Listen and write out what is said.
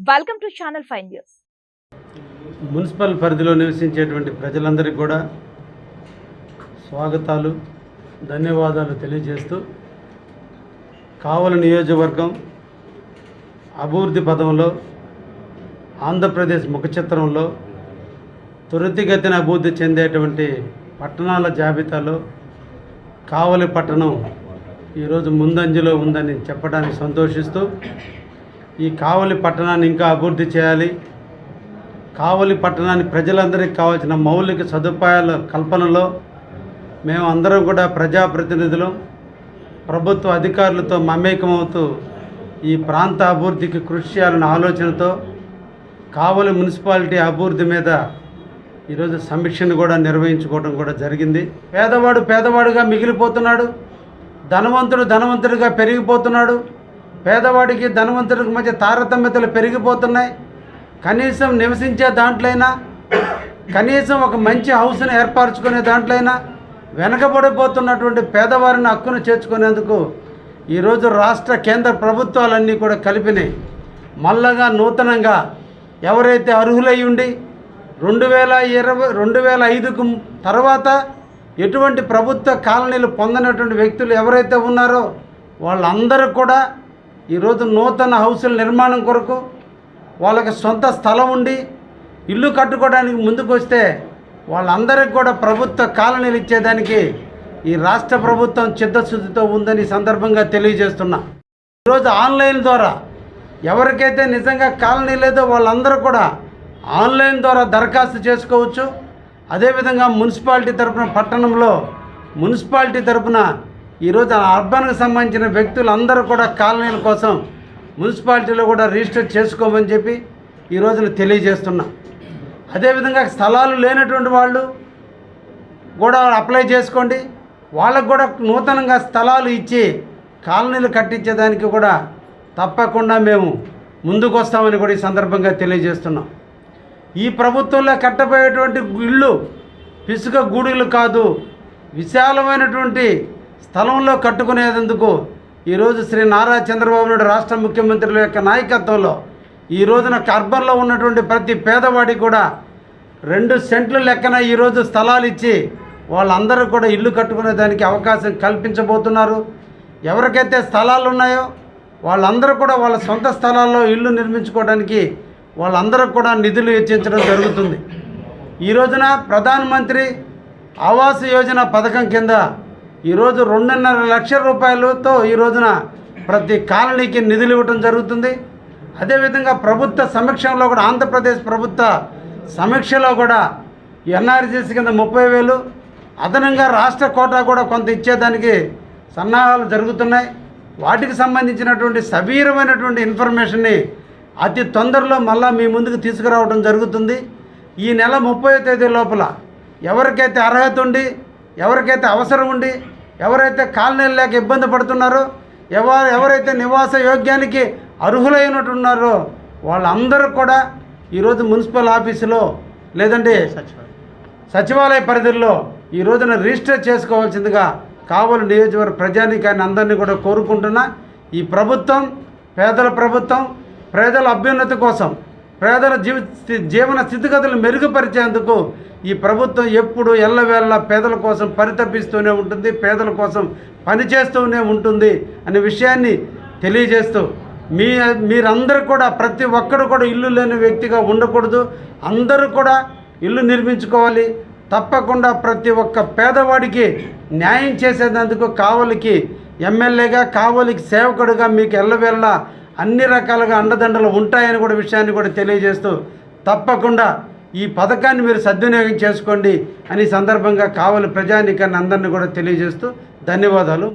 Welcome to channel five news municipal పరిధిలో నివసించేటువంటి ప్రజలందరికీ కూడా స్వాగతాలు ధన్యవాదాలు తెలియజేస్తూ కావలి నియోజకవర్గం అభివృద్ధి పదంలో ఆంధ్రప్రదేశ్ ముఖ చిత్రంలో త్వరితగతిన అభివృద్ధి చెందేటువంటి పట్టణాల జాబితాలో కావలి పట్టణం ఈరోజు ముందంజలో ఉందని చెప్పడానికి సంతోషిస్తూ ఈ కావలి పట్టణాన్ని ఇంకా అభివృద్ధి చేయాలి. కావలి పట్టణాన్ని ప్రజలందరికీ కావాల్సిన మౌలిక సదుపాయాల కల్పనలో మేము అందరం కూడా ప్రజాప్రతినిధులు. ప్రభుత్వ అధికారులతో మమేకమవుతూ ఈ ప్రాంత అభివృద్ధికి కృషి చేయాలన్న ఆలోచనతో కావలి మున్సిపాలిటీ అభివృద్ధి మీద ఈరోజు సమీక్షను కూడా నిర్వహించుకోవడం కూడా జరిగింది. పేదవాడు పేదవాడుగా మిగిలిపోతున్నాడు. ధనవంతుడు ధనవంతుడిగా పెరిగిపోతున్నాడు. పేదవాడికి ధనవంతుడికి మధ్య తారతమ్యతలు పెరిగిపోతున్నాయి. కనీసం నివసించే దాంట్లైనా కనీసం ఒక మంచి హౌస్ని ఏర్పరచుకునే దాంట్లైనా వెనకబడిపోతున్నటువంటి పేదవారిని హక్కును చేర్చుకునేందుకు ఈరోజు రాష్ట్ర కేంద్ర ప్రభుత్వాలన్నీ కూడా కలిపినాయి. మల్లగా నూతనంగా ఎవరైతే అర్హులై ఉండి రెండు వేల ఇరవై రెండు వేల ఐదుకు తర్వాత ఎటువంటి ప్రభుత్వ కాలనీలు పొందనటువంటి వ్యక్తులు ఎవరైతే ఉన్నారో వాళ్ళందరూ కూడా ఈరోజు నూతన హౌసుల నిర్మాణం కొరకు వాళ్ళకి సొంత స్థలం ఉండి ఇల్లు కట్టుకోవడానికి ముందుకు వస్తే వాళ్ళందరికీ కూడా ప్రభుత్వ కాలనీలు ఇచ్చేదానికి ఈ రాష్ట్ర ప్రభుత్వం చిత్తశుద్ధితో ఉందని సందర్భంగా తెలియజేస్తున్నా. ఈరోజు ఆన్లైన్ ద్వారా ఎవరికైతే నిజంగా కాలనీ లేదో వాళ్ళందరూ కూడా ఆన్లైన్ ద్వారా దరఖాస్తు చేసుకోవచ్చు. అదేవిధంగా మున్సిపాలిటీ తరపున పట్టణంలో మున్సిపాలిటీ తరపున ఈరోజు అర్బన్కి సంబంధించిన వ్యక్తులు అందరూ కూడా కాలనీల కోసం మున్సిపాలిటీలో కూడా రిజిస్టర్ చేసుకోమని చెప్పి ఈ రోజున తెలియజేస్తున్నా. అదేవిధంగా స్థలాలు లేనటువంటి వాళ్ళు కూడా అప్లై చేసుకోండి. వాళ్ళకు కూడా నూతనంగా స్థలాలు ఇచ్చి కాలనీలు కట్టించేదానికి కూడా తప్పకుండా మేము ముందుకు వస్తామని కూడా ఈ సందర్భంగా తెలియజేస్తున్నాం. ఈ ప్రభుత్వంలో కట్టబోయేటువంటి ఇళ్ళు పిసుక గూడులు కాదు విశాలమైనటువంటి స్థలంలో కట్టుకునేందుకు ఈరోజు శ్రీ నారా చంద్రబాబు నాయుడు రాష్ట్ర ముఖ్యమంత్రుల యొక్క నాయకత్వంలో ఈ రోజున కర్బన్లో ఉన్నటువంటి ప్రతి పేదవాడికి కూడా రెండు సెంట్లు లెక్కన ఈరోజు స్థలాలు ఇచ్చి వాళ్ళందరూ కూడా ఇల్లు కట్టుకునే దానికి అవకాశం కల్పించబోతున్నారు. ఎవరికైతే స్థలాలు ఉన్నాయో వాళ్ళందరూ కూడా వాళ్ళ సొంత స్థలాల్లో ఇల్లు నిర్మించుకోవడానికి వాళ్ళందరూ కూడా నిధులు వెచ్చించడం జరుగుతుంది. ఈ రోజున ప్రధానమంత్రి ఆవాస్ యోజన పథకం కింద ఈరోజు రెండున్నర లక్షల రూపాయలతో ఈ రోజున ప్రతి కాలనీకి నిధులు ఇవ్వటం జరుగుతుంది. అదేవిధంగా ప్రభుత్వ సమీక్షలో కూడా ఆంధ్రప్రదేశ్ ప్రభుత్వ సమీక్షలో కూడా ఎన్ఆర్జీసీ కింద ముప్పై వేలు అదనంగా రాష్ట్ర కోటా కూడా కొంత ఇచ్చేదానికి సన్నాహాలు జరుగుతున్నాయి. వాటికి సంబంధించినటువంటి సవీరమైనటువంటి ఇన్ఫర్మేషన్ని అతి తొందరలో మళ్ళా మీ ముందుకు తీసుకురావడం జరుగుతుంది. ఈ నెల ముప్పై తేదీ లోపల ఎవరికైతే అర్హత ఉండి ఎవరికైతే అవసరం ఉండి ఎవరైతే కాలనీలు లేక ఇబ్బంది పడుతున్నారో ఎవరు ఎవరైతే నివాస యోగ్యానికి అర్హులైనట్టున్నారో వాళ్ళందరూ కూడా ఈరోజు మున్సిపల్ ఆఫీసులో లేదంటే సచివాలయ పరిధిలో ఈ రోజున రిజిస్టర్ చేసుకోవాల్సిందిగా కావలి నియోజకవర్గ ప్రజానికాన్ని అందరినీ కూడా కోరుకుంటున్నా. ఈ ప్రభుత్వం పేదల ప్రభుత్వం ప్రజల అభ్యున్నతి కోసం పేదల జీవి జీవన స్థితిగతులు మెరుగుపరిచేందుకు ఈ ప్రభుత్వం ఎప్పుడు ఎల్లవేళ పేదల కోసం పరితపిస్తూనే ఉంటుంది పేదల కోసం పనిచేస్తూనే ఉంటుంది అనే విషయాన్ని తెలియజేస్తూ మీ మీరందరూ కూడా ప్రతి ఒక్కరు కూడా ఇల్లు లేని వ్యక్తిగా ఉండకూడదు. అందరూ కూడా ఇల్లు నిర్మించుకోవాలి. తప్పకుండా ప్రతి ఒక్క పేదవాడికి న్యాయం చేసేందుకు కావలికి ఎమ్మెల్యేగా కావలికి సేవకుడుగా మీకు ఎల్లవేళ్ళ అన్ని రకాలుగా అండదండలు ఉంటాయని కూడా విషయాన్ని కూడా తెలియజేస్తూ తప్పకుండా ఈ పథకాన్ని మీరు సద్వినియోగం చేసుకోండి అని సందర్భంగా కావలి ప్రజానికాన్ని అందరినీ కూడా తెలియజేస్తూ ధన్యవాదాలు.